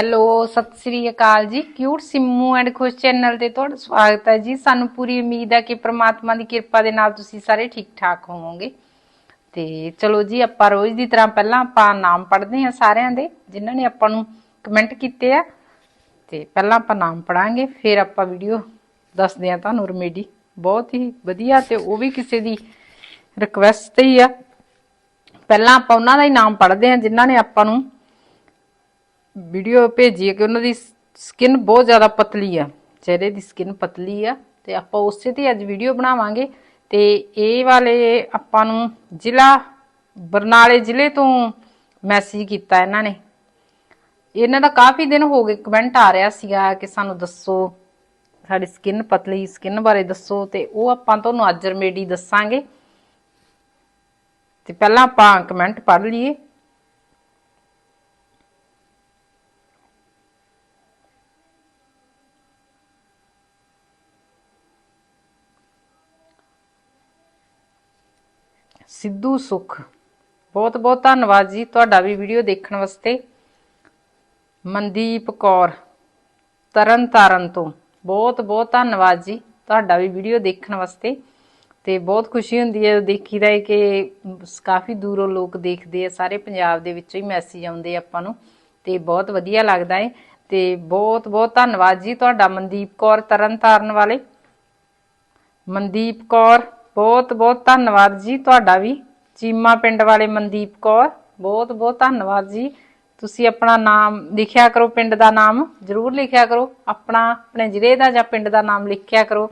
Hello, ਸਤਿ ਸ੍ਰੀ ਅਕਾਲ ਜੀ। ਕਿਊਟ ਸਿੰਮੂ ਐਂਡ ਖੁਸ਼ ਚੈਨਲ ਤੇ ਤੁਹਾਡਾ ਸਵਾਗਤ ਹੈ ਜੀ। ਸਾਨੂੰ ਪੂਰੀ ਉਮੀਦ ਹੈ ਕਿ ਪ੍ਰਮਾਤਮਾ ਦੀ ਕਿਰਪਾ ਦੇ ਨਾਲ ਤੁਸੀਂ ਸਾਰੇ ਠੀਕ ਠਾਕ ਹੋਵੋਗੇ। ਤੇ ਚਲੋ ਜੀ, ਆਪਾਂ ਰੋਜ਼ ਦੀ ਤਰ੍ਹਾਂ ਪਹਿਲਾਂ ਆਪਾਂ ਨਾਮ ਪੜ੍ਹਦੇ ਹਾਂ ਸਾਰਿਆਂ ਦੇ, ਜਿਨ੍ਹਾਂ ਨੇ ਆਪਾਂ ਨੂੰ ਕਮੈਂਟ ਕੀਤੇ ਆ। ਤੇ ਪਹਿਲਾਂ ਆਪਾਂ ਨਾਮ ਪੜਾਂਗੇ ਫਿਰ ਆਪਾਂ ਵੀਡੀਓ ਦੱਸਦੇ ਆ ਤੁਹਾਨੂੰ ਰਮੇਡੀ ਬਹੁਤ ਹੀ ਵਧੀਆ ਤੇ ਉਹ ਵੀ ਕਿਸੇ ਦੀ ਰਿਕਵੈਸਟ ਹੀ ਆ। ਪਹਿਲਾਂ ਆਪਾਂ ਉਹਨਾਂ ਦਾ ਹੀ ਨਾਮ ਪੜ੍ਹਦੇ ਹਾਂ, ਜਿਨ੍ਹਾਂ ਨੇ ਆਪਾਂ ਨੂੰ ਵੀਡੀਓ ਭੇਜੀ ਹੈ ਕਿ ਉਹਨਾਂ ਦੀ ਸਕਿਨ ਬਹੁਤ ਜ਼ਿਆਦਾ ਪਤਲੀ ਆ। ਚਿਹਰੇ ਦੀ ਸਕਿਨ ਪਤਲੀ ਆ ਤੇ ਆਪਾਂ ਉਸੇ ਤੇ ਅੱਜ ਵੀਡੀਓ ਬਣਾਵਾਂਗੇ। ਤੇ ਇਹ ਵਾਲੇ ਆਪਾਂ ਨੂੰ ਜ਼ਿਲ੍ਹਾ ਬਰਨਾਲੇ ਜ਼ਿਲ੍ਹੇ ਤੋਂ ਮੈਸੇਜ ਕੀਤਾ ਇਹਨਾਂ ਨੇ। ਇਹਨਾਂ ਦਾ ਕਾਫੀ ਦਿਨ ਹੋ ਗਏ ਕਮੈਂਟ ਆ ਰਿਹਾ ਸੀਗਾ ਕਿ ਸਾਨੂੰ ਦੱਸੋ, ਸਾਡੀ ਸਕਿਨ ਪਤਲੀ, ਸਕਿਨ ਬਾਰੇ ਦੱਸੋ ਤੇ ਉਹ ਆਪਾਂ ਤੁਹਾਨੂੰ ਅੱਜ ਰਮੇਡੀ ਦੱਸਾਂਗੇ। ਤੇ ਪਹਿਲਾਂ ਆਪਾਂ ਕਮੈਂਟ ਪੜ੍ਹ ਲਈਏ। ਸਿੱਧੂ ਸੁਖ। ਬਹੁਤ ਬਹੁਤ ਧੰਨਵਾਦ ਜੀ ਤੁਹਾਡਾ ਵੀ ਵੀਡੀਓ ਦੇਖਣ ਵਾਸਤੇ। ਮਨਦੀਪ ਕੌਰ, ਤਰਨ ਤਾਰਨ ਤੋਂ। ਬਹੁਤ ਬਹੁਤ ਧੰਨਵਾਦ ਜੀ ਤੁਹਾਡਾ ਵੀ ਵੀਡੀਓ ਦੇਖਣ ਵਾਸਤੇ। ਤੇ ਬਹੁਤ ਖੁਸ਼ੀ ਹੁੰਦੀ ਹੈ ਦੇਖੀਦਾ ਹੈ ਕਿ ਕਾਫੀ ਦੂਰੋਂ ਲੋਕ ਦੇਖਦੇ ਆ, ਸਾਰੇ ਪੰਜਾਬ ਦੇ ਵਿੱਚੋਂ ਹੀ ਮੈਸੇਜ ਆਉਂਦੇ ਆਪਾਂ ਨੂੰ। ਤੇ ਬਹੁਤ ਵਧੀਆ ਲੱਗਦਾ ਹੈ ਤੇ ਬਹੁਤ ਬਹੁਤ ਧੰਨਵਾਦ ਜੀ ਤੁਹਾਡਾ ਮਨਦੀਪ ਕੌਰ, ਤਰਨ ਤਾਰਨ ਵਾਲੇ। ਮਨਦੀਪ ਕੌਰ ਬਹੁਤ ਬਹੁਤ ਧੰਨਵਾਦ ਜੀ ਤੁਹਾਡਾ ਵੀ। ਚੀਮਾ ਪਿੰਡ ਵਾਲੇ ਮਨਦੀਪ ਕੌਰ, ਬਹੁਤ ਬਹੁਤ ਧੰਨਵਾਦ ਜੀ। ਤੁਸੀਂ ਆਪਣਾ ਨਾਮ ਲਿਖਿਆ ਕਰੋ ਪਿੰਡ ਦਾ ਨਾਮ, ਜ਼ਰੂਰ ਲਿਖਿਆ ਕਰੋ। ਆਪਣਾ, ਆਪਣੇ ਜ਼ਿਲ੍ਹੇ ਦਾ ਜਾਂ ਪਿੰਡ ਦਾ ਨਾਮ ਲਿਖਿਆ ਕਰੋ।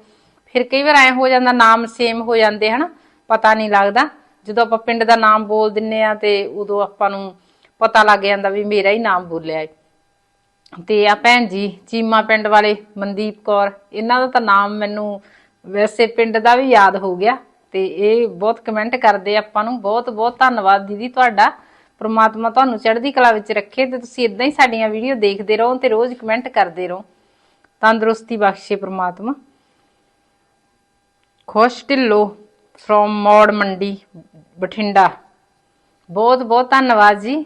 ਫਿਰ ਕਈ ਵਾਰ ਐ ਹੋ ਜਾਂਦਾ ਨਾਮ ਸੇਮ ਹੋ ਜਾਂਦੇ, ਹਨ? ਪਤਾ ਨਹੀਂ ਲੱਗਦਾ। ਜਦੋਂ ਆਪਾਂ ਪਿੰਡ ਦਾ ਨਾਮ ਬੋਲ ਦਿੰਨੇ ਆ ਤੇ ਉਦੋਂ ਆਪਾਂ ਨੂੰ ਪਤਾ ਲੱਗ ਜਾਂਦਾ ਵੀ ਮੇਰਾ ਹੀ ਨਾਮ ਬੋਲਿਆ ਹੈ ਤੇ ਆ ਭੈਣ ਜੀ, ਚੀਮਾ ਪਿੰਡ ਵਾਲੇ ਮਨਦੀਪ ਕੌਰ, ਇਹਨਾਂ ਦਾ ਤਾਂ ਨਾਮ ਮੈਨੂੰ ਵੈਸੇ ਪਿੰਡ ਦਾ ਵੀ ਯਾਦ ਹੋ ਗਿਆ ਤੇ ਇਹ ਬਹੁਤ ਕਮੈਂਟ ਕਰਦੇ ਆ ਆਪਾਂ ਨੂੰ। ਬਹੁਤ ਬਹੁਤ ਧੰਨਵਾਦ ਦੀਦੀ ਤੁਹਾਡਾ। ਪ੍ਰਮਾਤਮਾ ਤੁਹਾਨੂੰ ਚੜ੍ਹਦੀ ਕਲਾ ਵਿੱਚ ਰੱਖੇ ਤੇ ਤੁਸੀਂ ਇਦਾਂ ਹੀ ਸਾਡੀਆਂ ਵੀਡੀਓ ਦੇਖਦੇ ਰਹੋ ਤੇ ਰੋਜ਼ ਕਮੈਂਟ ਕਰਦੇ ਰਹੋ। ਤੰਦਰੁਸਤੀ ਬਖਸ਼ੇ ਪ੍ਰਮਾਤਮਾ। ਖੁਸ਼ ਢਿੱਲੋ ਫਰੋਮ ਮੌੜ ਮੰਡੀ, ਬਠਿੰਡਾ। ਬਹੁਤ ਬਹੁਤ ਧੰਨਵਾਦ ਜੀ।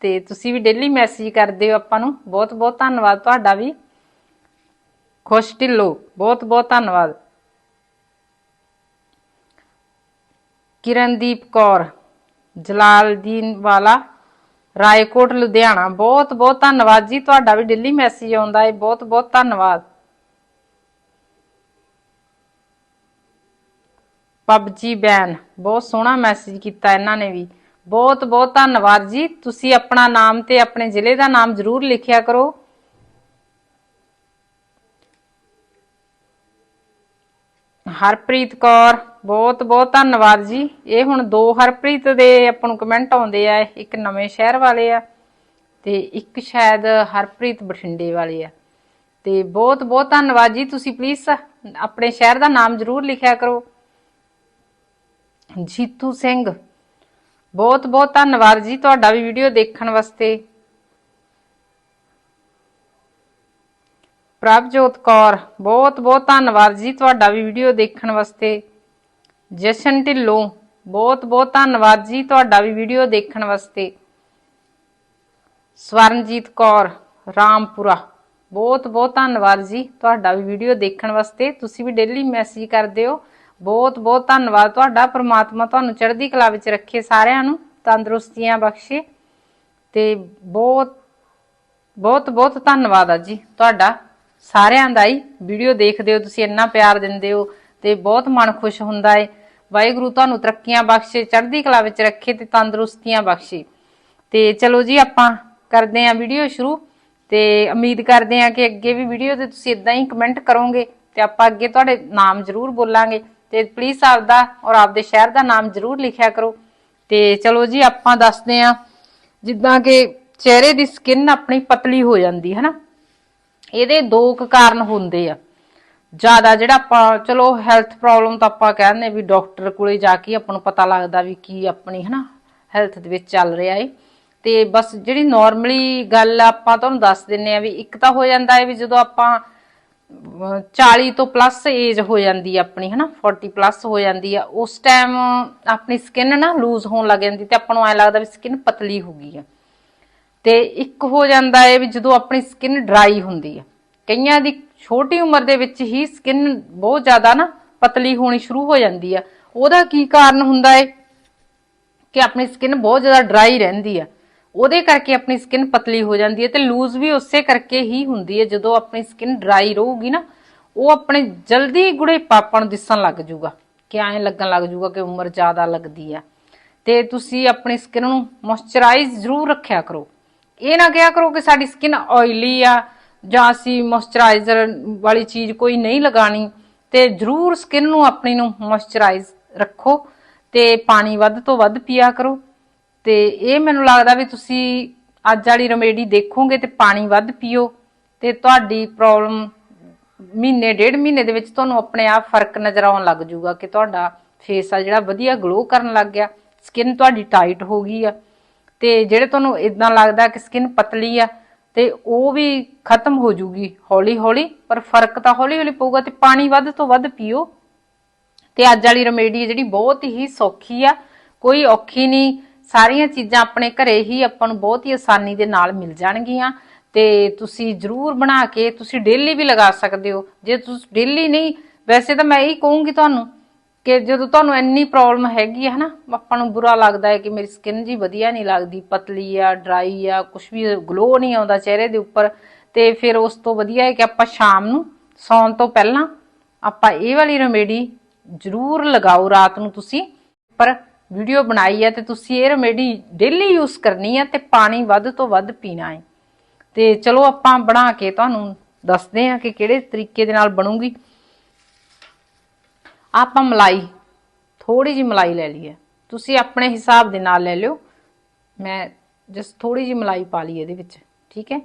ਤੇ ਤੁਸੀਂ ਵੀ ਡੇਲੀ ਮੈਸੇਜ ਕਰਦੇ ਹੋ ਆਪਾਂ ਨੂੰ। ਬਹੁਤ ਬਹੁਤ ਧੰਨਵਾਦ ਤੁਹਾਡਾ ਵੀ। ਖੁਸ਼ ਢਿੱਲੋ। ਬਹੁਤ ਬਹੁਤ ਧੰਨਵਾਦ। ਕਿਰਨਦੀਪ ਕੌਰ, ਜਲਾਲਦੀਨ ਵਾਲਾ, ਰਾਏਕੋਟ, ਲੁਧਿਆਣਾ। ਬਹੁਤ ਬਹੁਤ ਧੰਨਵਾਦ ਜੀ। ਤੁਹਾਡਾ ਵੀ ਡੇਲੀ ਮੈਸੇਜ ਆਉਂਦਾ ਹੈ ਬਹੁਤ ਬਹੁਤ ਧੰਨਵਾਦ। PUBG ban. ਬਹੁਤ ਸੋਹਣਾ ਮੈਸੇਜ ਕੀਤਾ ਇਹਨਾਂ ਨੇ ਵੀ। ਬਹੁਤ ਬਹੁਤ ਧੰਨਵਾਦ ਜੀ। ਤੁਸੀਂ ਆਪਣਾ ਨਾਮ ਤੇ ਆਪਣੇ ਜ਼ਿਲ੍ਹੇ ਦਾ ਨਾਮ ਜ਼ਰੂਰ ਲਿਖਿਆ ਕਰੋ। ਹਰਪ੍ਰੀਤ ਕੌਰ, ਬਹੁਤ ਬਹੁਤ ਧੰਨਵਾਦ ਜੀ। ਇਹ ਹੁਣ ਦੋ ਹਰਪ੍ਰੀਤ ਦੇ ਆਪਾਂ ਨੂੰ ਕਮੈਂਟ ਆਉਂਦੇ ਆ, ਇੱਕ ਨਵੇਂ ਸ਼ਹਿਰ ਵਾਲੇ ਆ ਤੇ ਇੱਕ ਸ਼ਾਇਦ ਹਰਪ੍ਰੀਤ ਬਠਿੰਡੇ ਵਾਲੇ ਆ। ਤੇ ਬਹੁਤ ਬਹੁਤ ਧੰਨਵਾਦ ਜੀ ਤੁਸੀਂ ਪਲੀਜ਼ ਆਪਣੇ ਸ਼ਹਿਰ ਦਾ ਨਾਮ ਜ਼ਰੂਰ ਲਿਖਿਆ ਕਰੋ। ਜੀਤੂ ਸਿੰਘ, ਬਹੁਤ ਬਹੁਤ ਧੰਨਵਾਦ ਜੀ ਤੁਹਾਡਾ ਵੀ ਵੀਡੀਓ ਦੇਖਣ ਵਾਸਤੇ। ਪ੍ਰਭਜੋਤ ਕੌਰ, ਬਹੁਤ ਬਹੁਤ ਧੰਨਵਾਦ ਜੀ ਤੁਹਾਡਾ ਵੀ ਵੀਡੀਓ ਦੇਖਣ ਵਾਸਤੇ। ਜਸ਼ਨ ਢਿੱਲੋਂ, ਬਹੁਤ ਬਹੁਤ ਧੰਨਵਾਦ ਜੀ ਤੁਹਾਡਾ ਵੀ ਵੀਡੀਓ ਦੇਖਣ ਵਾਸਤੇ। ਸਵਰਨਜੀਤ ਕੌਰ, ਰਾਮਪੁਰਾ, ਬਹੁਤ ਬਹੁਤ ਧੰਨਵਾਦ ਜੀ ਤੁਹਾਡਾ ਵੀ ਵੀਡੀਓ ਦੇਖਣ ਵਾਸਤੇ। ਤੁਸੀਂ ਵੀ ਡੇਲੀ ਮੈਸੇਜ ਕਰਦੇ ਹੋ। ਬਹੁਤ ਬਹੁਤ ਧੰਨਵਾਦ ਤੁਹਾਡਾ, ਪ੍ਰਮਾਤਮਾ ਤੁਹਾਨੂੰ ਚੜ੍ਹਦੀ ਕਲਾ ਵਿੱਚ ਰੱਖੇ ਸਾਰਿਆਂ ਨੂੰ, ਤੰਦਰੁਸਤੀਆਂ ਬਖਸ਼ੇ। ਤੇ ਬਹੁਤ ਬਹੁਤ ਬਹੁਤ ਧੰਨਵਾਦ ਆ ਜੀ ਤੁਹਾਡਾ। ਸਾਰਿਆਂ ਦਾ ਹੀ ਵੀਡੀਓ ਦੇਖਦੇ ਹੋ, ਤੁਸੀਂ ਇੰਨਾ ਪਿਆਰ ਦਿੰਦੇ ਹੋ ਤੇ ਬਹੁਤ ਮਨ ਖੁਸ਼ ਹੁੰਦਾ ਹੈ ਵਾਹਿਗੁਰੂ ਤੁਹਾਨੂੰ ਤਰੱਕੀਆਂ ਬਖਸ਼ੇ, ਚੜ੍ਹਦੀ ਕਲਾ ਵਿੱਚ ਰੱਖੇ ਤੇ ਤੰਦਰੁਸਤੀਆਂ ਬਖਸ਼ੇ। ਤੇ ਚਲੋ ਜੀ, ਆਪਾਂ ਕਰਦੇ ਆਂ ਵੀਡੀਓ ਸ਼ੁਰੂ ਤੇ ਉਮੀਦ ਕਰਦੇ ਆਂ ਕਿ ਅੱਗੇ ਵੀ ਵੀਡੀਓ ਤੇ ਤੁਸੀਂ ਇਦਾਂ ਹੀ ਕਮੈਂਟ ਕਰੋਗੇ ਤੇ ਆਪਾਂ ਅੱਗੇ ਤੁਹਾਡੇ ਨਾਮ ਜ਼ਰੂਰ ਬੋਲਾਂਗੇ। ਤੇ ਪਲੀਜ਼ ਆਪਦਾ ਔਰ ਆਪਦੇ ਸ਼ਹਿਰ ਦਾ ਨਾਮ ਜ਼ਰੂਰ ਲਿਖਿਆ ਕਰੋ। ਤੇ ਚਲੋ ਜੀ, ਆਪਾਂ ਦੱਸਦੇ ਆਂ ਜਿੱਦਾਂ ਕਿ ਚਿਹਰੇ ਦੀ ਸਕਿਨ ਆਪਣੀ ਪਤਲੀ ਹੋ ਜਾਂਦੀ ਹੈ ਨਾ। ਇਹਦੇ ਦੋ ਕੁ ਕਾਰਨ ਹੁੰਦੇ ਆ। ਜ਼ਿਆਦਾ ਜਿਹੜਾ ਆਪਾਂ, ਚਲੋ ਹੈਲਥ ਪ੍ਰੋਬਲਮ ਤਾਂ ਆਪਾਂ ਕਹਿੰਦੇ ਵੀ ਡਾਕਟਰ ਕੋਲੇ ਜਾ ਕੇ ਆਪਾਂ ਨੂੰ ਪਤਾ ਲੱਗਦਾ ਵੀ ਕੀ ਆਪਣੀ, ਹਨਾ ਹੈਲਥ ਦੇ ਵਿੱਚ ਚੱਲ ਰਿਹਾ ਏ। ਤੇ ਬਸ ਜਿਹੜੀ ਨਾਰਮਲੀ ਗੱਲ ਆਪਾਂ ਤੁਹਾਨੂੰ ਦੱਸ ਦਿੰਨੇ ਆ ਵੀ ਇੱਕ ਤਾਂ ਹੋ ਜਾਂਦਾ ਹੈ ਵੀ ਜਦੋਂ ਆਪਾਂ, ਅਹ 40 ਤੋਂ ਪਲੱਸ ਏਜ ਹੋ ਜਾਂਦੀ ਆ ਆਪਣੀ, ਹਨਾ 40 ਪਲੱਸ ਹੋ ਜਾਂਦੀ ਆ, ਉਸ ਟਾਈਮ ਆਪਣੀ ਸਕਿਨ ਨਾ ਲੂਜ਼ ਹੋਣ ਲੱਗ ਜਾਂਦੀ ਤੇ ਆਪਾਂ ਨੂੰ ਐ ਲੱਗਦਾ ਵੀ ਸਕਿਨ ਪਤਲੀ ਹੋ ਗਈ ਆ। ਤੇ ਇੱਕ ਹੋ ਜਾਂਦਾ ਹੈ ਵੀ ਜਦੋਂ ਆਪਣੀ ਸਕਿਨ ਡਰਾਈ ਹੁੰਦੀ ਹੈ। ਕਈਆਂ ਦੀ ਛੋਟੀ ਉਮਰ ਦੇ ਵਿੱਚ ਹੀ ਸਕਿਨ ਬਹੁਤ ਜ਼ਿਆਦਾ ਨਾ ਪਤਲੀ ਹੋਣੀ ਸ਼ੁਰੂ ਹੋ ਜਾਂਦੀ ਆ ਉਹਦਾ ਕੀ ਕਾਰਨ ਹੁੰਦਾ ਹੈ ਕਿ ਆਪਣੀ ਸਕਿਨ ਬਹੁਤ ਜ਼ਿਆਦਾ ਡਰਾਈ ਰਹਿੰਦੀ ਆ ਉਹਦੇ ਕਰਕੇ ਆਪਣੀ ਸਕਿਨ ਪਤਲੀ ਹੋ ਜਾਂਦੀ ਹੈ ਤੇ ਲੂਜ਼ ਵੀ ਉਸੇ ਕਰਕੇ ਹੀ ਹੁੰਦੀ ਹੈ। ਜਦੋਂ ਆਪਣੀ ਸਕਿਨ ਡਰਾਈ ਰਹੂਗੀ ਨਾ, ਉਹ ਆਪਣੇ ਜਲਦੀ ਗੁੜੇ ਗੁੜੇਪਾਪਣ ਦਿਸਣ ਲੱਗ ਜਾਊਗਾ ਕਿ ਐਂ ਲੱਗਣ ਲੱਗ ਜਾਊਗਾ ਕਿ ਉਮਰ ਜ਼ਿਆਦਾ ਲੱਗਦੀ ਆ ਤੇ ਤੁਸੀਂ ਆਪਣੀ ਸਕਿਨ ਨੂੰ ਮੋਇਸਚਰਾਈਜ਼ ਜ਼ਰੂਰ ਰੱਖਿਆ ਕਰੋ। ਇਹ ਨਾ ਕਿਹਾ ਕਰੋ ਕਿ ਸਾਡੀ ਸਕਿਨ ਆਇਲੀ ਆ ਜਾਂ ਅਸੀਂ ਮੋਇਸਚਰਾਈਜ਼ਰ ਵਾਲੀ ਚੀਜ਼ ਕੋਈ ਨਹੀਂ ਲਗਾਣੀ ਤੇ ਜ਼ਰੂਰ ਸਕਿਨ ਨੂੰ ਆਪਣੀ ਨੂੰ ਮੋਇਸਚਰਾਈਜ਼ ਰੱਖੋ ਤੇ ਪਾਣੀ ਵੱਧ ਤੋਂ ਵੱਧ ਪੀਆ ਕਰੋ ਤੇ ਇਹ ਮੈਨੂੰ ਲੱਗਦਾ ਵੀ ਤੁਸੀਂ ਅੱਜ ਵਾਲੀ ਰੈਮੇਡੀ ਦੇਖੋਗੇ ਤੇ ਪਾਣੀ ਵੱਧ ਪੀਓ ਤੇ ਤੁਹਾਡੀ ਪ੍ਰੋਬਲਮ ਮਹੀਨੇ, ਡੇਢ ਮਹੀਨੇ ਦੇ ਵਿੱਚ ਤੁਹਾਨੂੰ ਆਪਣੇ ਆਪ ਫ਼ਰਕ ਨਜ਼ਰ ਆਉਣ ਲੱਗ ਜਾਊਗਾ ਕਿ ਤੁਹਾਡਾ ਫੇਸ ਆ ਜਿਹੜਾ ਵਧੀਆ ਗਲੋ ਕਰਨ ਲੱਗ ਗਿਆ ਸਕਿਨ ਤੁਹਾਡੀ ਟਾਈਟ ਹੋ ਗਈ ਆ। ਤੇ ਜਿਹੜੇ ਤੁਹਾਨੂੰ ਇਦਾਂ ਲੱਗਦਾ ਕਿ ਸਕਿਨ ਪਤਲੀ ਆ, ਤੇ ਉਹ ਵੀ ਖਤਮ ਹੋ ਜੂਗੀ ਹੌਲੀ ਹੌਲੀ, ਪਰ ਫ਼ਰਕ ਤਾਂ ਹੌਲੀ ਹੌਲੀ ਪਊਗਾ ਤੇ ਪਾਣੀ ਵੱਧ ਤੋਂ ਵੱਧ ਪੀਓ। ਤੇ ਅੱਜ ਵਾਲੀ ਰੈਮੇਡੀ ਜਿਹੜੀ ਬਹੁਤ ਹੀ ਸੌਖੀ ਆ, ਕੋਈ ਔਖੀ ਨਹੀਂ, ਸਾਰੀਆਂ ਚੀਜ਼ਾਂ ਆਪਣੇ ਘਰੇ ਹੀ ਆਪਾਂ ਨੂੰ ਬਹੁਤ ਹੀ ਆਸਾਨੀ ਦੇ ਨਾਲ ਮਿਲ ਜਾਣਗੀਆਂ। ਤੇ ਤੁਸੀਂ ਜਰੂਰ ਬਣਾ ਕੇ ਤੁਸੀਂ ਡੇਲੀ ਵੀ ਲਗਾ ਸਕਦੇ ਹੋ। ਜੇ ਤੁਸੀਂ ਡੇਲੀ ਨਹੀਂ, ਵੈਸੇ ਤਾਂ ਮੈਂ ਇਹੀ ਕਹੂੰਗੀ ਤੁਹਾਨੂੰ ਕਿ ਜਦੋਂ ਤੁਹਾਨੂੰ ਇੰਨੀ ਪ੍ਰੋਬਲਮ ਹੈਗੀ ਹੈ ਨਾ ਆਪਾਂ ਨੂੰ ਬੁਰਾ ਲੱਗਦਾ ਹੈ ਕਿ ਮੇਰੀ ਸਕਿਨ ਜੀ ਵਧੀਆ ਨਹੀਂ ਲੱਗਦੀ, ਪਤਲੀ ਆ ਡਰਾਈ ਆ ਕੁਝ ਵੀ ਗਲੋ ਨਹੀਂ ਆਉਂਦਾ ਚਿਹਰੇ ਦੇ ਉੱਪਰ। ਤੇ ਫਿਰ ਉਸ ਤੋਂ ਵਧੀਆ ਹੈ ਕਿ ਆਪਾਂ ਸ਼ਾਮ ਨੂੰ ਸੌਣ ਤੋਂ ਪਹਿਲਾਂ ਆਪਾਂ ਇਹ ਵਾਲੀ ਰੈਮੇਡੀ ਜ਼ਰੂਰ ਲਗਾਓ ਰਾਤ ਨੂੰ ਤੁਸੀਂ। ਪਰ ਵੀਡੀਓ ਬਣਾਈ ਹੈ ਤੇ ਤੁਸੀਂ ਇਹ ਰੈਮੇਡੀ ਡੇਲੀ ਯੂਜ਼ ਕਰਨੀ ਹੈ ਤੇ ਪਾਣੀ ਵੱਧ ਤੋਂ ਵੱਧ ਪੀਣਾ ਹੈ। ਤੇ ਚਲੋ ਆਪਾਂ ਬਣਾ ਕੇ ਤੁਹਾਨੂੰ ਦੱਸਦੇ ਹਾਂ ਕਿ ਕਿਹੜੇ ਤਰੀਕੇ ਦੇ ਨਾਲ ਬਣੂਗੀ। ਆਪਾਂ ਮਲਾਈ ਥੋੜੀ ਜੀ ਮਲਾਈ ਲੈ ਲਈ ਹੈ ਤੁਸੀਂ ਆਪਣੇ ਹਿਸਾਬ ਦੇ ਨਾਲ ਲੈ ਲਿਓ। ਮੈਂ ਜਸ ਥੋੜੀ ਜੀ ਮਲਾਈ ਪਾ ਲਈ ਇਹਦੇ ਵਿੱਚ, ਠੀਕ ਹੈ?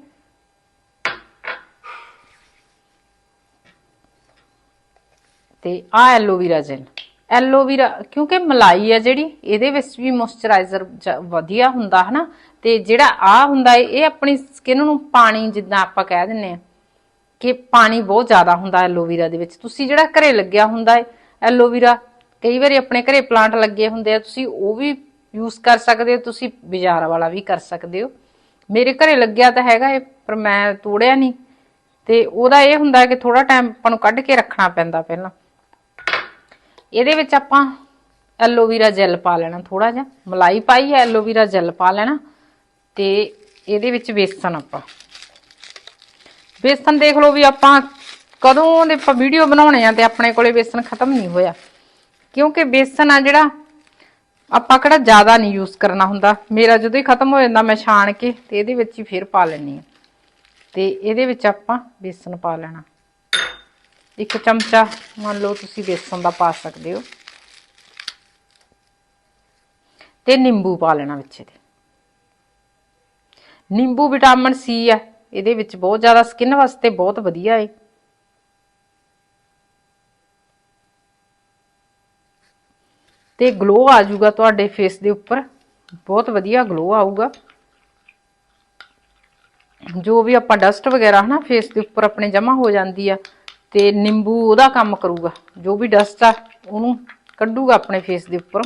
ਤੇ ਆ ਐਲੋਵੀਰਾ ਜੈਲ। ਐਲੋਵੀਰਾ, ਕਿਉਂਕਿ ਮਲਾਈ ਹੈ ਜਿਹੜੀ, ਇਹਦੇ ਵਿੱਚ ਵੀ ਮੋਇਸਚਰਾਈਜ਼ਰ ਵਧੀਆ ਹੁੰਦਾ ਹੈ ਨਾ ਤੇ ਜਿਹੜਾ ਆ ਹੁੰਦਾ ਏ, ਇਹ ਆਪਣੀ ਸਕਿਨ ਨੂੰ ਪਾਣੀ, ਜਿੱਦਾਂ ਆਪਾਂ ਕਹਿ ਦਿੰਨੇ ਆ, ਕਿ ਪਾਣੀ ਬਹੁਤ ਜ਼ਿਆਦਾ ਹੁੰਦਾ ਐਲੋਵੀਰਾ ਦੇ ਵਿੱਚ। ਤੁਸੀਂ ਜਿਹੜਾ ਘਰੇ ਲੱਗਿਆ ਹੁੰਦਾ ਹੈ ਐਲੋਵੀਰਾ ਕਈ ਵਾਰੀ ਆਪਣੇ ਘਰੇ ਪਲਾਂਟ ਲੱਗੇ ਹੁੰਦੇ ਆ, ਤੁਸੀਂ ਉਹ ਵੀ ਯੂਜ਼ ਕਰ ਸਕਦੇ ਹੋ, ਤੁਸੀਂ ਬਾਜ਼ਾਰ ਵਾਲਾ ਵੀ ਕਰ ਸਕਦੇ ਹੋ। ਮੇਰੇ ਘਰੇ ਲੱਗਿਆ ਤਾਂ ਹੈਗਾ ਇਹ, ਪਰ ਮੈਂ ਤੋੜਿਆ ਨਹੀਂ। ਤੇ ਉਹਦਾ ਇਹ ਹੁੰਦਾ ਕਿ ਥੋੜਾ ਟਾਈਮ ਆਪਾਂ ਨੂੰ ਕੱਢ ਕੇ ਰੱਖਣਾ ਪੈਂਦਾ ਪਹਿਲਾਂ। ਇਹਦੇ ਵਿੱਚ ਆਪਾਂ ਐਲੋਵੀਰਾ ਜੈਲ ਪਾ ਲੈਣਾ ਥੋੜਾ ਜਿਹਾ। ਮਲਾਈ ਪਾਈ ਹੈ ਐਲੋਵੀਰਾ ਜੈਲ ਪਾ ਲੈਣਾ। ਤੇ ਇਹਦੇ ਵਿੱਚ ਬੇਸਨ ਆਪਾਂ। ਬੇਸਨ ਦੇਖ ਲਓ ਵੀ ਆਪਾਂ ਕਦੋਂ ਦੇ ਆਪਾਂ ਵੀਡੀਓ ਬਣਾਉਣੇ ਆ ਤੇ ਆਪਣੇ ਕੋਲੇ ਬੇਸਨ ਖਤਮ ਨਹੀਂ ਹੋਇਆ। ਕਿਉਂਕਿ ਬੇਸਨ ਆ ਜਿਹੜਾ, ਆਪਾਂ ਕਿਹੜਾ ਜ਼ਿਆਦਾ ਨਹੀਂ ਯੂਜ਼ ਕਰਨਾ ਹੁੰਦਾ। ਮੇਰਾ ਜਦੋਂ ਹੀ ਖਤਮ ਹੋ ਜਾਂਦਾ, ਮੈਂ ਛਾਣ ਕੇ ਤੇ ਇਹਦੇ ਵਿੱਚ ਹੀ ਫਿਰ ਪਾ ਲੈਣੀ ਆ ਤੇ ਇਹਦੇ ਵਿੱਚ ਆਪਾਂ ਬੇਸਨ ਪਾ ਲੈਣਾ। ਇੱਕ ਚਮਚਾ ਮੰਨ ਲਓ ਤੁਸੀਂ ਬੇਸਨ ਦਾ ਪਾ ਸਕਦੇ ਹੋ। ਤੇ ਨਿੰਬੂ ਪਾ ਲੈਣਾ ਵਿੱਚ ਇਹਦੇ। ਨਿੰਬੂ ਵਿਟਾਮਿਨ ਸੀ ਆ, ਇਹਦੇ ਵਿੱਚ ਬਹੁਤ ਜ਼ਿਆਦਾ ਸਕਿਨ ਵਾਸਤੇ ਬਹੁਤ ਵਧੀਆ ਹੈ ਤੇ ਗਲੋ ਆ ਜਾਊਗਾ ਤੁਹਾਡੇ ਫੇਸ ਦੇ ਉੱਪਰ। ਬਹੁਤ ਵਧੀਆ ਗਲੋ ਆਊਗਾ। ਜੋ ਵੀ ਆਪਾਂ ਡਸਟ ਵਗੈਰਾ ਹਨਾ ਫੇਸ ਦੇ ਉੱਪਰ ਆਪਣੇ ਜਮਾ ਹੋ ਜਾਂਦੀ ਆ, ਤੇ ਨਿੰਬੂ ਉਹਦਾ ਕੰਮ ਕਰੂਗਾ। ਜੋ ਵੀ ਡਸਟ ਆ, ਉਹਨੂੰ ਕੱਢੂਗਾ ਆਪਣੇ ਫੇਸ ਦੇ ਉੱਪਰ।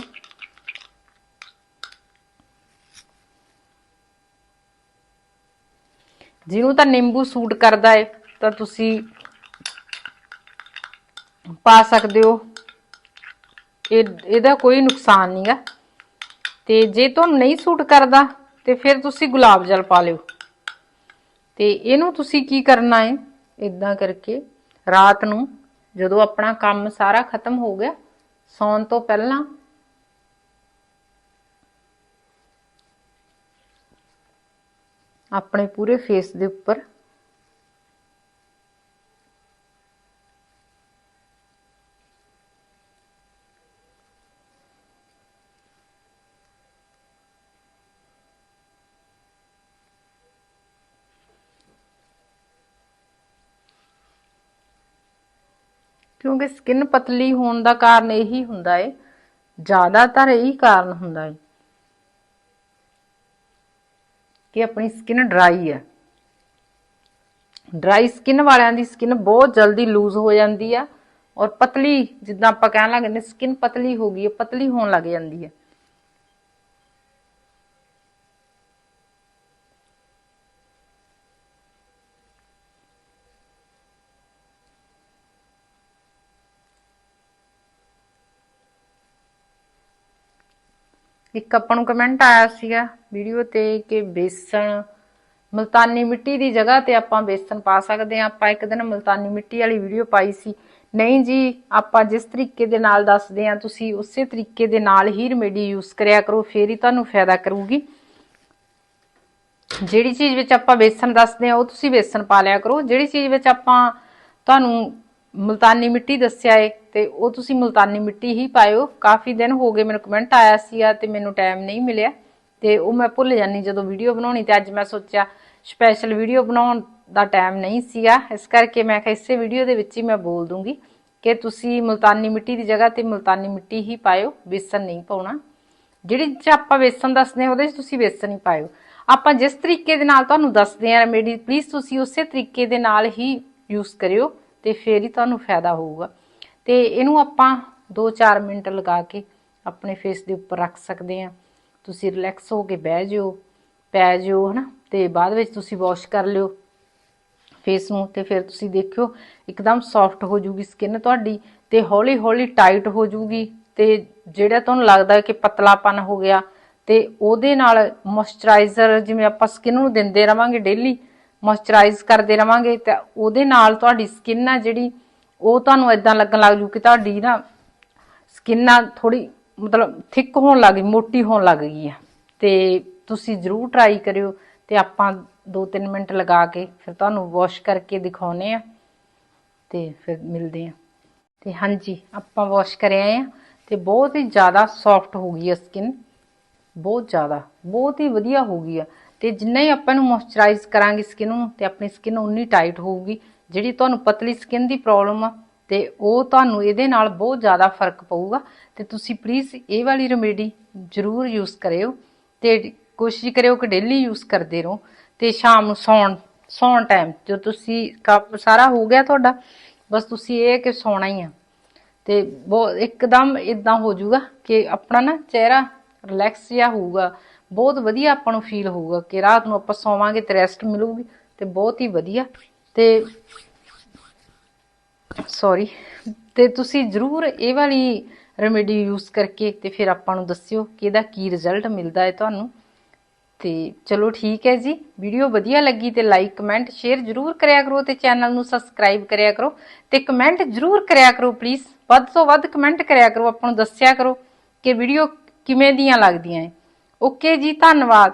ਜਿਹਨੂੰ ਤਾਂ ਨਿੰਬੂ ਸੂਟ ਕਰਦਾ ਹੈ ਤਾਂ ਤੁਸੀਂ ਪਾ ਸਕਦੇ ਹੋ। ਇਹ, ਇਹਦਾ ਕੋਈ ਨੁਕਸਾਨ ਨਹੀਂਗਾ ਤੇ ਜੇ ਤੁਹਾਨੂੰ ਨਹੀਂ ਸੂਟ ਕਰਦਾ, ਤੇ ਫਿਰ ਤੁਸੀਂ ਗੁਲਾਬ ਜਲ ਪਾ ਲਿਓ। ਤੇ ਇਹਨੂੰ ਤੁਸੀਂ ਕੀ ਕਰਨਾ ਹੈ? ਇਦਾਂ ਕਰਕੇ ਰਾਤ ਨੂੰ ਜਦੋਂ ਆਪਣਾ ਕੰਮ ਸਾਰਾ ਖਤਮ ਹੋ ਗਿਆ, ਸੌਣ ਤੋਂ ਪਹਿਲਾਂ ਆਪਣੇ ਪੂਰੇ ਫੇਸ ਦੇ ਉੱਪਰ ਕਿਉਂਕਿ ਸਕਿਨ ਪਤਲੀ ਹੋਣ ਦਾ ਕਾਰਨ ਇਹੀ ਹੁੰਦਾ ਏ, ਜ਼ਿਆਦਾਤਰ ਇਹੀ ਕਾਰਨ ਹੁੰਦਾ ਏ ਕਿ ਆਪਣੀ ਸਕਿਨ ਡਰਾਈ ਹੈ ਡਰਾਈ ਸਕਿਨ ਵਾਲਿਆਂ ਦੀ ਸਕਿਨ ਬਹੁਤ ਜਲਦੀ ਲੂਜ਼ ਹੋ ਜਾਂਦੀ ਆ ਔਰ ਪਤਲੀ, ਜਿੱਦਾਂ ਆਪਾਂ ਕਹਿਣ ਲੱਗੇ ਨੇ ਸਕਿਨ ਪਤਲੀ ਹੋ ਗਈ ਹੈ ਪਤਲੀ ਹੋਣ ਲੱਗ ਜਾਂਦੀ ਹੈ ਇੱਕ ਆਪਾਂ ਨੂੰ ਕਮੈਂਟ ਆਇਆ ਸੀਗਾ ਵੀਡੀਓ ਤੇ ਕਿ ਬੇਸਣ, ਮਲਤਾਨੀ ਮਿੱਟੀ ਦੀ ਜਗ੍ਹਾ ਤੇ ਆਪਾਂ ਬੇਸਣ ਪਾ ਸਕਦੇ ਹਾਂ। ਆਪਾਂ ਇੱਕ ਦਿਨ ਮਲਤਾਨੀ ਮਿੱਟੀ ਵਾਲੀ ਵੀਡੀਓ ਪਾਈ ਸੀ। ਨਹੀਂ ਜੀ, ਆਪਾਂ ਜਿਸ ਤਰੀਕੇ ਦੇ ਨਾਲ ਦੱਸਦੇ ਹਾਂ, ਤੁਸੀਂ ਉਸੇ ਤਰੀਕੇ ਦੇ ਨਾਲ ਹੀ ਰੈਮੇਡੀ ਯੂਜ਼ ਕਰਿਆ ਕਰੋ, ਫੇਰ ਹੀ ਤੁਹਾਨੂੰ ਫਾਇਦਾ ਕਰੂਗੀ। ਜਿਹੜੀ ਚੀਜ਼ ਵਿੱਚ ਆਪਾਂ ਬੇਸਣ ਦੱਸਦੇ ਆ ਉਹ ਤੁਸੀਂ ਬੇਸਣ ਪਾ ਲਿਆ ਕਰੋ। ਜਿਹੜੀ ਚੀਜ਼ ਵਿੱਚ ਆਪਾਂ ਤੁਹਾਨੂੰ ਮੁਲਤਾਨੀ ਮਿੱਟੀ ਦੱਸਿਆ ਏ ਤੇ ਉਹ ਤੁਸੀਂ ਮੁਲਤਾਨੀ ਮਿੱਟੀ ਹੀ ਪਾਇਓ। ਕਾਫੀ ਦਿਨ ਹੋ ਗਏ ਮੈਨੂੰ ਕਮੈਂਟ ਆਇਆ ਸੀਗਾ ਤੇ ਮੈਨੂੰ ਟਾਈਮ ਨਹੀਂ ਮਿਲਿਆ। ਤੇ ਉਹ ਮੈਂ ਭੁੱਲ ਜਾਂਦੀ ਜਦੋਂ ਵੀਡੀਓ ਬਣਾਉਣੀ ਤੇ ਅੱਜ ਮੈਂ ਸੋਚਿਆ ਸਪੈਸ਼ਲ ਵੀਡੀਓ ਬਣਾਉਣ ਦਾ ਟਾਈਮ ਨਹੀਂ ਸੀਗਾ। ਇਸ ਕਰਕੇ ਮੈਂ ਕਿਹਾ ਇਸੇ ਵੀਡੀਓ ਦੇ ਵਿੱਚ ਹੀ ਮੈਂ ਬੋਲ ਦੂੰਗੀ ਕਿ ਤੁਸੀਂ ਮੁਲਤਾਨੀ ਮਿੱਟੀ ਦੀ ਜਗ੍ਹਾ ਤੇ ਮੁਲਤਾਨੀ ਮਿੱਟੀ ਹੀ ਪਾਇਓ ਬੇਸਣ ਨਹੀਂ ਪਾਉਣਾ। ਜਿਹੜੀ ਚ ਆਪਾਂ ਵੇਸਣ ਦੱਸਦੇ ਹਾਂ ਉਹਦੇ ਚ ਤੁਸੀਂ ਵੇਸਣ ਹੀ ਪਾਇਓ। ਆਪਾਂ ਜਿਸ ਤਰੀਕੇ ਦੇ ਨਾਲ ਤੁਹਾਨੂੰ ਦੱਸਦੇ ਹਾਂ ਰੈਮੇਡੀ ਪਲੀਜ਼ ਤੁਸੀਂ ਉਸੇ ਤਰੀਕੇ ਦੇ ਨਾਲ ਹੀ ਯੂਜ਼ ਕਰਿਓ। ਤੇ ਫੇਰ ਹੀ ਤੁਹਾਨੂੰ ਫਾਇਦਾ ਹੋਊਗਾ। ਤੇ ਇਹਨੂੰ ਆਪਾਂ 2-4 ਮਿੰਟ ਲਗਾ ਕੇ ਆਪਣੇ ਫੇਸ ਦੇ ਉੱਪਰ ਰੱਖ ਸਕਦੇ ਹਾਂ। ਤੁਸੀਂ ਰਿਲੈਕਸ ਹੋ ਕੇ ਬਹਿ ਜਿਓ, ਪੈ ਜਿਓ, ਹਨਾ? ਤੇ ਬਾਅਦ ਵਿੱਚ ਤੁਸੀਂ ਵਾਸ਼ ਕਰ ਲਿਓ ਫੇਸ ਨੂੰ ਤੇ ਫਿਰ ਤੁਸੀਂ ਦੇਖਿਓ, ਇੱਕਦਮ ਸੌਫਟ ਹੋ ਜੂਗੀ ਸਕਿਨ ਤੁਹਾਡੀ ਤੇ ਹੌਲੀ ਹੌਲੀ ਟਾਈਟ ਹੋ ਜੂਗੀ ਤੇ ਜਿਹੜਾ ਤੁਹਾਨੂੰ ਲੱਗਦਾ ਕਿ ਪਤਲਾਪਨ ਹੋ ਗਿਆ ਤੇ ਉਹਦੇ ਨਾਲ ਮੋਇਸਚਰਾਈਜ਼ਰ ਜਿਵੇਂ ਆਪਾਂ ਸਕਿਨ ਨੂੰ ਦਿੰਦੇ ਰਵਾਂਗੇ ਡੇਲੀ ਮੋਇਸਚਰਾਈਜ਼ ਕਰਦੇ ਰਵਾਂਗੇ ਤਾਂ ਉਹਦੇ ਨਾਲ ਤੁਹਾਡੀ ਸਕਿਨ ਆ ਜਿਹੜੀ, ਉਹ ਤੁਹਾਨੂੰ ਇਦਾਂ ਲੱਗਣ ਲੱਗ ਜੂ ਕਿ ਤੁਹਾਡੀ ਨਾ ਸਕਿਨ ਆ ਥੋੜੀ ਮਤਲਬ ਥਿਕ ਹੋਣ ਲੱਗ ਗਈ, ਮੋਟੀ ਹੋਣ ਲੱਗ ਗਈ ਆ। ਤੇ ਤੁਸੀਂ ਜ਼ਰੂਰ ਟਰਾਈ ਕਰਿਓ ਤੇ ਆਪਾਂ 2-3 ਮਿੰਟ ਲਗਾ ਕੇ ਫਿਰ ਤੁਹਾਨੂੰ ਵਾਸ਼ ਕਰਕੇ ਦਿਖਾਉਨੇ ਆ ਤੇ ਫਿਰ ਮਿਲਦੇ ਆ। ਤੇ ਹਾਂਜੀ, ਆਪਾਂ ਵਾਸ਼ ਕਰਿਆ ਆ ਤੇ ਬਹੁਤ ਹੀ ਜ਼ਿਆਦਾ ਸੌਫਟ ਹੋ ਗਈ ਆ ਸਕਿਨ ਬਹੁਤ ਜ਼ਿਆਦਾ, ਬਹੁਤ ਹੀ ਵਧੀਆ ਹੋ ਗਈ ਆ। ਤੇ ਜਿੰਨਾ ਹੀ ਆਪਾਂ ਨੂੰ ਮੋਇਸਚਰਾਈਜ਼ ਕਰਾਂਗੇ ਸਕਿਨ ਨੂੰ ਤੇ ਆਪਣੀ ਸਕਿਨ ਉਨੀ ਟਾਈਟ ਹੋਊਗੀ, ਜਿਹੜੀ ਤੁਹਾਨੂੰ ਪਤਲੀ ਸਕਿਨ ਦੀ ਪ੍ਰੋਬਲਮ ਆ, ਤੇ ਉਹ ਤੁਹਾਨੂੰ ਇਹਦੇ ਨਾਲ ਬਹੁਤ ਜ਼ਿਆਦਾ ਫ਼ਰਕ ਪਊਗਾ। ਤੇ ਤੁਸੀਂ ਪਲੀਜ਼ ਇਹ ਵਾਲੀ ਰੈਮੇਡੀ ਜ਼ਰੂਰ ਯੂਜ਼ ਕਰਿਓ ਤੇ ਕੋਸ਼ਿਸ਼ ਕਰਿਓ ਕਿ ਡੇਲੀ ਯੂਜ਼ ਕਰਦੇ ਰਹੋ। ਤੇ ਸ਼ਾਮ ਨੂੰ ਸੌਣ ਸੌਣ ਟਾਈਮ ਜੋ ਤੁਸੀਂ ਕੰਮ ਸਾਰਾ ਹੋ ਗਿਆ ਤੁਹਾਡਾ, ਬਸ ਤੁਸੀਂ ਇਹ ਕਿ ਸੌਣਾ ਹੀ ਆ। ਤੇ ਬਹੁਤ ਇੱਕਦਮ ਇਦਾਂ ਹੋ ਜਾਊਗਾ ਕਿ ਆਪਣਾ ਨਾ ਚਿਹਰਾ ਰਿਲੈਕਸ ਜਿਹਾ ਹੋਊਗਾ। ਬਹੁਤ ਵਧੀਆ ਆਪਾਂ ਨੂੰ ਫੀਲ ਹੋਊਗਾ ਕਿ ਰਾਤ ਨੂੰ ਆਪਾਂ ਸੌਵਾਂਗੇ ਤੇ ਰੈਸਟ ਮਿਲੂਗੀ ਤੇ ਬਹੁਤ ਹੀ ਵਧੀਆ। ਤੇ ਸੌਰੀ ਤੇ ਤੁਸੀਂ ਜਰੂਰ ਇਹ ਵਾਲੀ ਰੈਮੇਡੀ ਯੂਜ਼ ਕਰਕੇ ਤੇ ਫਿਰ ਆਪਾਂ ਨੂੰ ਦੱਸਿਓ ਕਿ ਇਹਦਾ ਕੀ ਰਿਜ਼ਲਟ ਮਿਲਦਾ ਹੈ ਤੁਹਾਨੂੰ। ਤੇ ਚਲੋ ਠੀਕ ਹੈ ਜੀ ਵੀਡੀਓ ਵਧੀਆ ਲੱਗੀ ਤੇ ਲਾਈਕ ਕਮੈਂਟ ਸ਼ੇਅਰ ਜਰੂਰ ਕਰਿਆ ਕਰੋ ਤੇ ਚੈਨਲ ਨੂੰ ਸਬਸਕ੍ਰਾਈਬ ਕਰਿਆ ਕਰੋ। ਤੇ ਕਮੈਂਟ ਜਰੂਰ ਕਰਿਆ ਕਰੋ ਪਲੀਜ਼ ਵੱਧ ਤੋਂ ਵੱਧ ਕਮੈਂਟ ਕਰਿਆ ਕਰੋ, ਆਪਾਂ ਨੂੰ ਦੱਸਿਆ ਕਰੋ ਕਿ ਵੀਡੀਓ ਕਿਵੇਂ ਦੀਆਂ ਲੱਗਦੀਆਂ ਹੈ। ਓਕੇ ਜੀ ਧੰਨਵਾਦ।